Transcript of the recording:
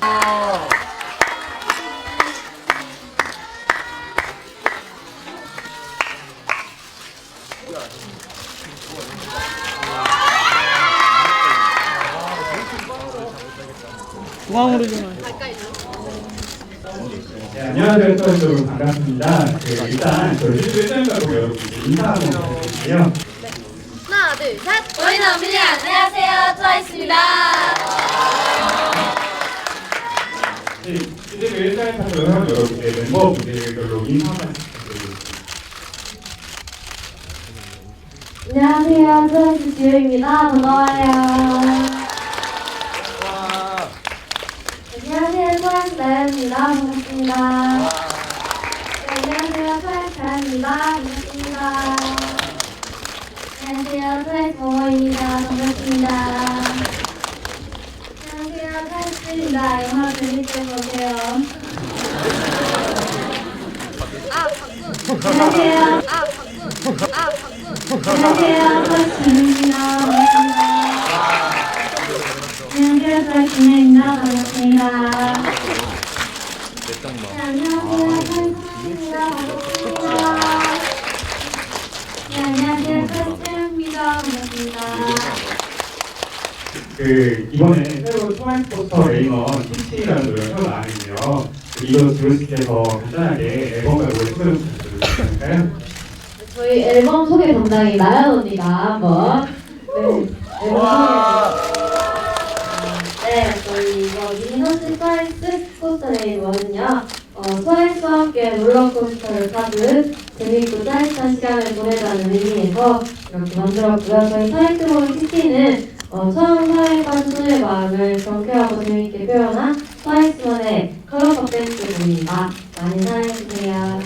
아 안녕하세요, 수학 여러분 반갑습니다. 그, 일단 저희 실장님하고 여러분께 인사하고 드릴게요. 네. 하나, 둘, 셋. 저희는 언니 안녕하세요. 트와이스입니다. 네, 이제 그 일장에 참여한 여러분의 멤버 분들별로 인사 한번 부탁드립니다. 안녕하세요 트와이스 지효입니다. 반가워요. 안녕하세요 트와이스 나연입니다. 반갑습니다. 네, 안녕하세요 트와이스 가연입니다. 반갑습니다. 안녕하세요 트와이스 모모입니다. 반갑습니다. 안녕하세요 트와이스 입니다. 영화 재밌게 보세요. 아, 박군. 안녕하세요. 아, 박군. 아, 박군. 안녕하세요. 트와이스입니다. 반갑습니다. 안녕하세요. 트와이스입니다. 반갑습니다. 네, 안녕하세요. 트와이스입니다. 반갑습니다. 네, 안녕하세요. 트와이스입니다. 반갑습니다. 그 이번에 새로 트와이스 포스터 레이먼 TT라는 노래가 새로 나왔는데요. 그 이거 들으실 때더 간단하게 앨범과 노래 소개 좀 부탁드릴까요? 저희 앨범 소개 담당이 나연 언니가 한번 네, 앨범 소개 네, 저희 이거 미니너스 트와이스 포스터 레이먼은요 어, 트와이스와 함께 롤러코스터를 타듯 재미있고 짜릿한 시간을 보내자는 의미에서 이렇게 만들었고요 저희 타이틀곡 TT는 어, 처음 소녀의 마음을 경쾌하고 재미있게 표현한 트와이스만의 컬러팝 댄스곡입니다. 많이 사랑해주세요